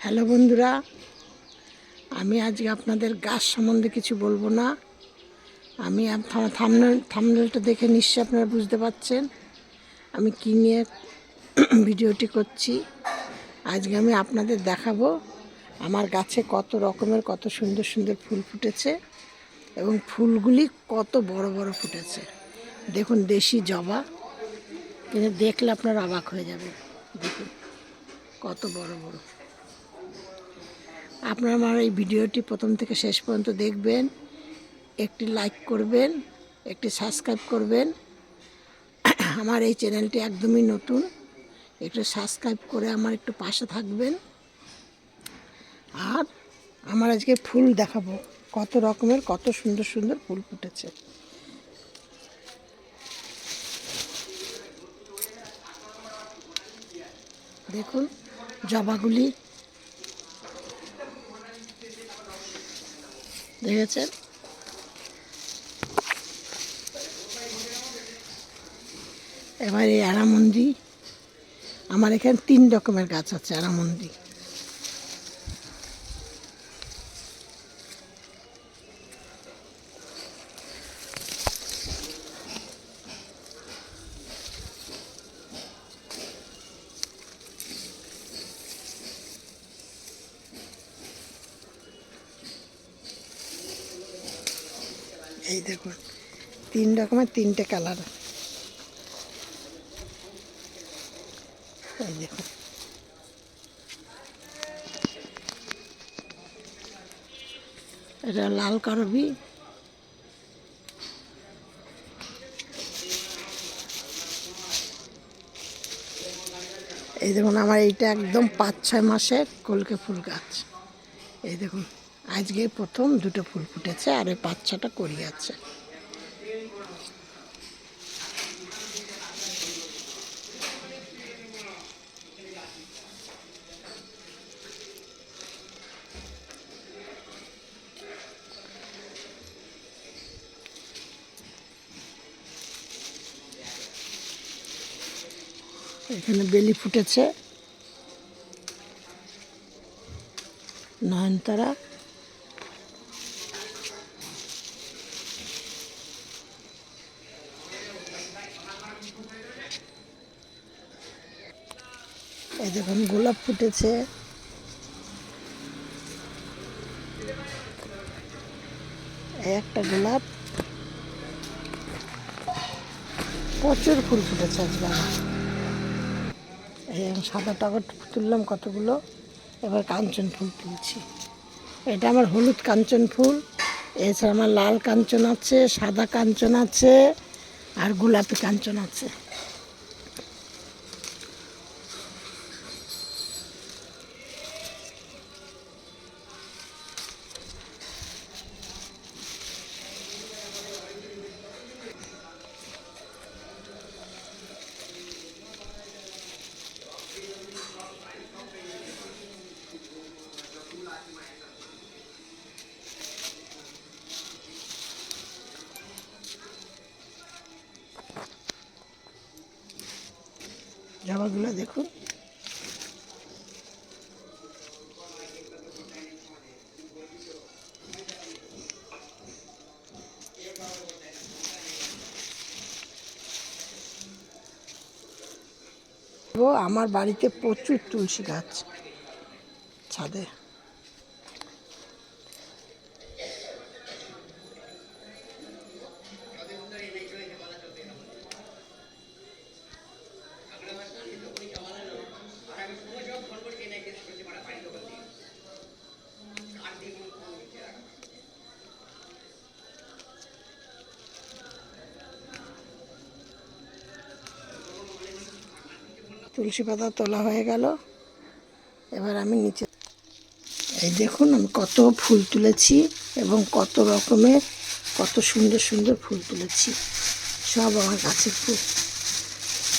Hello বন্ধুরা, আমি আজকে আপনাদের গাছ সম্বন্ধে কিছু বলব না। আমি থামনেল থামনেলটা দেখে নিশ্চয়ই আপনারা বুঝতে পারছেন আমি কী নিয়ে ভিডিওটি করছি। আজকে আমি আপনাদের দেখাবো আমার গাছে কত রকমের, কত সুন্দর সুন্দর ফুল ফুটেছে এবং ফুলগুলি কত বড় বড় ফুটেছে। দেখুন, দেশি জবা, কিন্তু দেখলে আপনারা অবাক হয়ে যাবে দেখুন, কত বড় বড়। আপনারা আমার এই ভিডিওটি প্রথম থেকে শেষ পর্যন্ত দেখবেন, একটি লাইক করবেন, একটি সাবস্ক্রাইব করবেন। আমার এই চ্যানেলটি একদমই নতুন, একটু সাবস্ক্রাইব করে আমার একটু পাশে থাকবেন। আর আমার আজকে ফুল দেখাবো, কত রকমের, কত সুন্দর সুন্দর ফুল ফুটেছে। দেখুন জবাগুলি দেখেছেন এবার এই আরামন্দি আমার এখানে তিন রকমের গাছ আছে আরামন্দি। এই দেখুন, তিন রকমের তিনটে কালার। এই দেখুন। এটা লাল করবি। এই দেখুন, আমার এইটা একদম পাঁচ ছয় মাসের কলকে ফুল গাছ। এই দেখুন। আজকে প্রথম দুটো ফুল ফুটেছে আর ওই পাঁচ ছটা করি এখানে বেলি ফুটেছে। নয়নতারা এই দেখুন, গোলাপ ফুটেছে। একটা গোলাপ। প্রচুর ফুল ফুটেছে আমি সাদা টগর তুললাম কতগুলো, এবার কাঞ্চন ফুল তুলছি। এটা আমার হলুদ কাঞ্চন ফুল, এছাড়া আমার লাল কাঞ্চন আছে, সাদা কাঞ্চন আছে, আর গোলাপি কাঞ্চন আছে। জবাগুলো দেখুন। আমার বাড়িতে প্রচুর তুলসী গাছ ছাদে। তুলসী পাতা তোলা হয়ে গেল। এবার আমি নিচে এই দেখুন, আমি কত ফুল তুলেছি এবং কত রকমের, কত সুন্দর সুন্দর ফুল তুলেছি। সব আমার গাছের ফুল।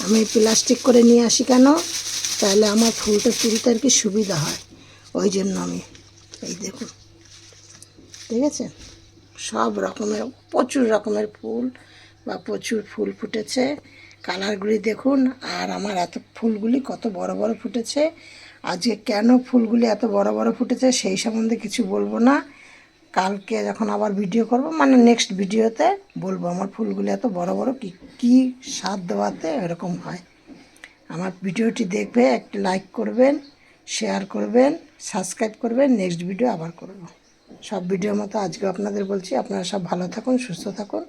আমি প্লাস্টিক করে নিয়ে আসি কেন? তাহলে আমার ফুলটা তুলতে আর কি সুবিধা হয়। ওই জন্য আমি এই দেখুন। ঠিক আছে? সব রকমের, প্রচুর রকমের ফুল বা প্রচুর ফুল ফুটেছে। কালারগুলি দেখুন, আর আমার এত ফুলগুলি কত বড় বড় ফুটেছে। আজকে কেন ফুলগুলি এত বড় বড় ফুটেছে সেই সম্বন্ধে কিছু বলব না। কালকে যখন আবার ভিডিও করব মানে নেক্সট ভিডিওতে বলব আমার ফুলগুলি এত বড় বড় কি, কী স্বাদ দেওয়াতে এরকম হয়। আমার ভিডিওটি দেখবে, একটি লাইক করবেন শেয়ার করবেন সাবস্ক্রাইব করবেন নেক্সট ভিডিও আবার করব। সব ভিডিওর মতো আজকে আপনাদের বলছি, আপনারা সব ভালো থাকুন, সুস্থ থাকুন।